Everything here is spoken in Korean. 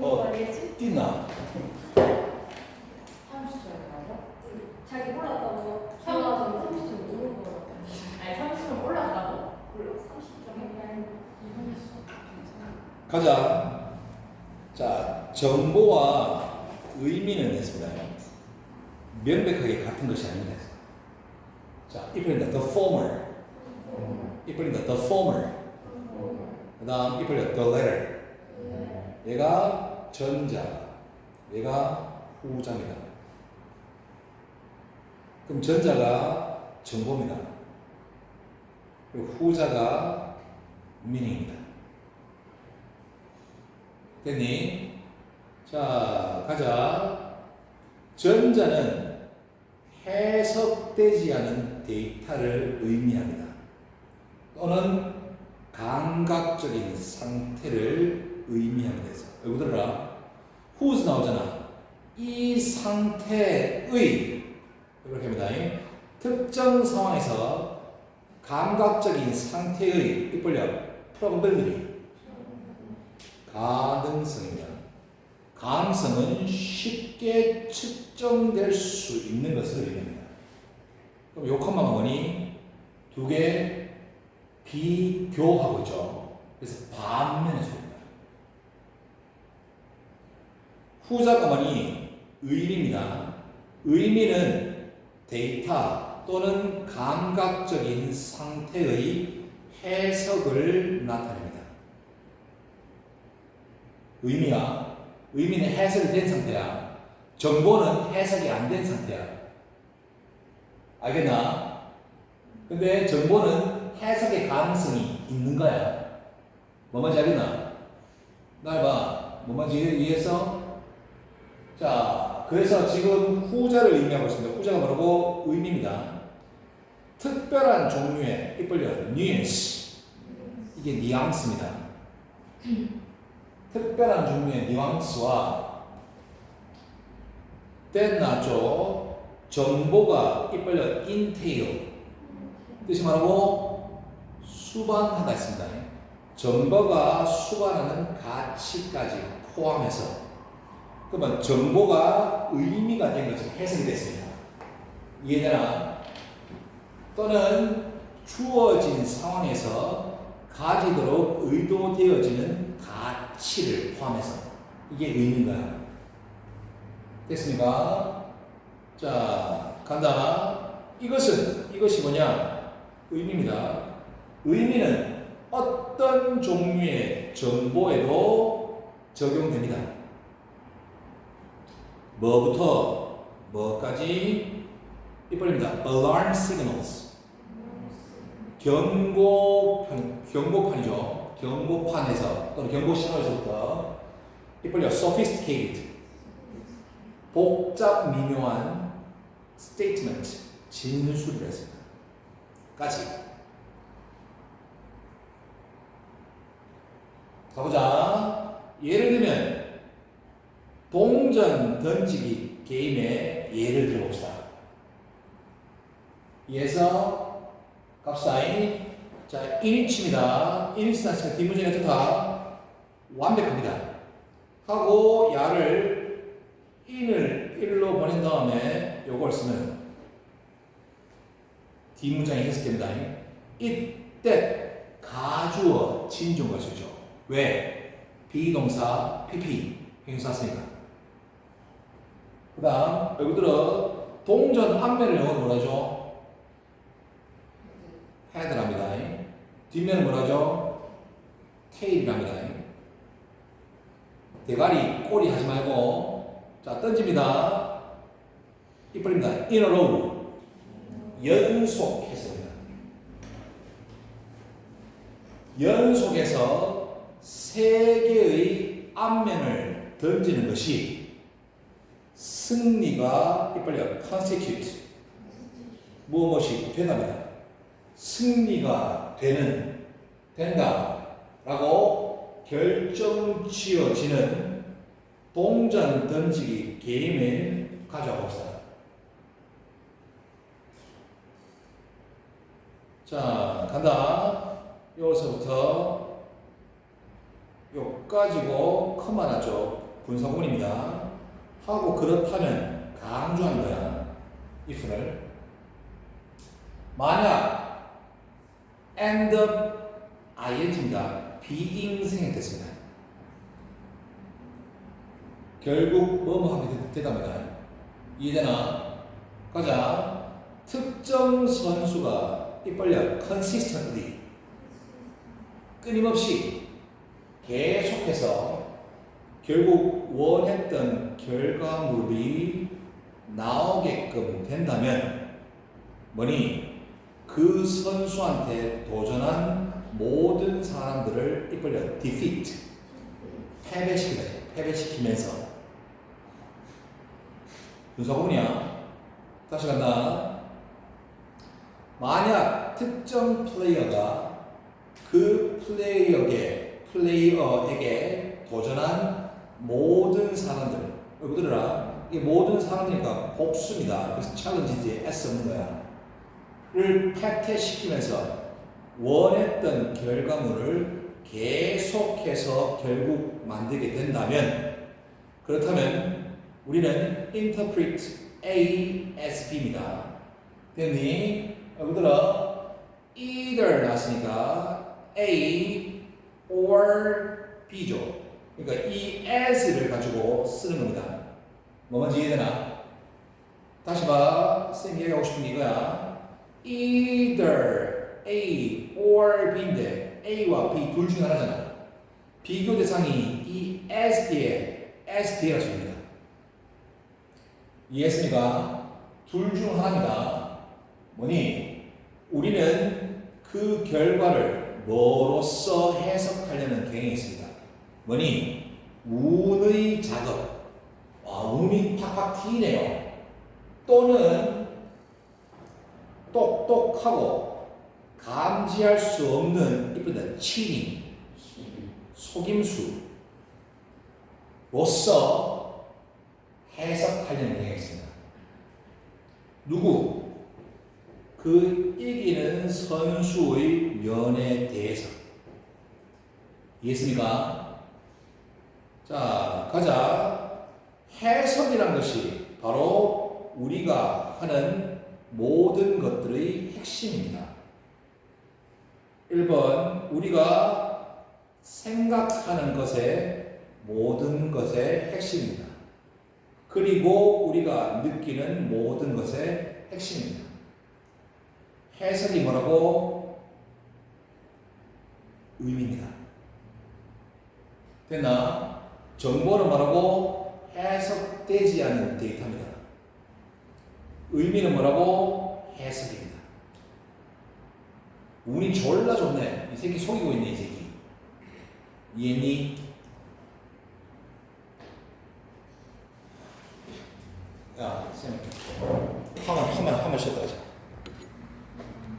어. 말이지? 뛴나? 30점이라고? 자기 올랐다고 삼- 생각하면 30점 넘는 거 같아. 아니 30점 올랐다고? 몰라 30점. 가자. 자, 정보와 의미는 했습니다. 명백하게 같은 것이 아닙니다. 자, 이번에는 the former. 이번에는 the former. 그 다음 이번에는 the latter. 얘가 전자, 얘가 후자입니다. 그럼 전자가 정보입니다. 후자가 meaning입니다. 됐니? 자, 가자. 전자는 해석되지 않은 데이터를 의미합니다. 또는 감각적인 상태를 의미합니다. 그래서 여기 들어라. whose 나오잖아. 이 상태의 이렇게 합니다. 특정 상황에서 감각적인 상태의 입 벌려 probability 가능성이다. 가능성은 쉽게 측정될 수 있는 것을 의미합니다. 그럼 요 컴마가 뭐니? 두 개 비교하고 있죠. 그래서 반면에 줍니다. 후자가 뭐니? 의미입니다. 의미는 데이터 또는 감각적인 상태의 해석을 나타냅니다. 의미야. 의미는 해석이 된 상태야. 정보는 해석이 안 된 상태야. 알겠나? 근데 정보는 해석의 가능성이 있는 거야. 뭐 뭔지 알겠나? 날 봐. 뭐 뭔지 이해했어? 자, 그래서 지금 후자를 의미하고 있습니다. 후자가 뭐라고? 의미입니다. 특별한 종류의 이빨려 nuance. 이게 뉘앙스입니다. 특별한 종류의 뉘앙스와 땐나죠 정보가 이빨려 entail 뜻이 말하고 수반하다 있습니다. 정보가 수반하는 가치까지 포함해서 그러면 정보가 의미가 된 것이 해석이 됐습니다. 이해되나? 또는 주어진 상황에서 가지도록 의도되어지는 가치를 포함해서 이게 의미인가요? 됐습니까? 자, 간다. 이것은 이것이 뭐냐? 의미입니다. 의미는 어떤 종류의 정보에도 적용됩니다. 뭐부터 뭐까지 이번입니다. Alarm signals. 경고판, 경고판이죠. 경고판에서 또는 경고 신호에서부터 이빨려 sophisticated 복잡 미묘한 statement 진술을 했습니다. 까지 가보자. 예를 동전 던지기 게임의 예를 들어봅시다. 이에서 값사인 자 1인치입니다. 1인치 자체가 뒷문장이 어떻다? 완벽합니다. 하고 야를 인을 1로 보낸 다음에 요걸 쓰면 뒷문장이 해석됩니다. 이때 가주어 진중과 쓰죠. 왜? 비동사 PP 행사했으니까. 그 다음 여기 들어 동전 앞면을 영어로 뭐라 죠? 헤드랍니다. 뒷면은 뭐라 죠? 테일이랍니다. 대가리, 꼬리 하지 말고 자 던집니다. 이빨입니다. in a row 연속해서입니다. 연속해서 세 개의 앞면을 던지는 것이 승리가 이빨려 constitute 무엇이 된답니다. 승리가 되는 된다라고 결정 지어지는 동전 던지기 게임을 가져와 봅시다. 자, 간다. 여기서부터 요까지고 컴마 나죠. 분사구문입니다. 하고 그렇다면 강조한 거야. if를 만약 end up ing가 비잉생이 됐습니다. 결국 뭐뭐 하게 되- 되답니다. 이해되나? 가자. 특정 선수가 이 벌려 consistently 끊임없이 계속해서 결국 원했던 결과물이 나오게끔 된다면 뭐니? 그 선수한테 도전한 모든 사람들을 이 벌려 defeat 패배시키다 패배시키면서. 분석문이야 다시 간다. 만약 특정 플레이어가 그 플레이어에게 플레이어에게 도전한 모든 사람들 들어라 이 모든 사람이니까 복수입니다 그래서 챌린지지 S 없는 거야 를 패퇴시키면서 원했던 결과물을 계속해서 결국 만들게 된다면 그렇다면 우리는 interpret A as B입니다. 됐니? 들어 either 나왔으니까 A or B죠. 그러니까 이 as를 가지고 쓰는 겁니다. 뭐 뭔지 이해되나? 다시 봐. 쌤 얘기하고 싶은 게 이거야. either A or B인데 A와 B 둘중 하나잖아. 비교 대상이 이 as 뒤에 as 뒤에라 줍니다. 이해했습니까? 둘 중 하나입니다. 뭐니? 우리는 그 결과를 뭐로써 해석하려는 경향이 있습니다. 뭐니? 운의 작업. 와, 운이 팍팍 튀네요. 또는 똑똑하고 감지할 수 없는 이쁘다 치팅, 속임수로서 해석하려는 경향이 있습니다. 누구? 그 이기는 선수의 면에 대해서. 이해했습니까? 자, 가자. 해석이란 것이 바로 우리가 하는 모든 것들의 핵심입니다. 1번, 우리가 생각하는 것의 모든 것의 핵심입니다. 그리고 우리가 느끼는 모든 것의 핵심입니다. 해석이 뭐라고? 의미입니다. 됐나? 정보는 뭐라고? 해석되지 않은 데이터입니다. 의미는 뭐라고? 해석입니다. 운이 졸라 좋네. 이 새끼 속이고 있네, 이 새끼. 이해니?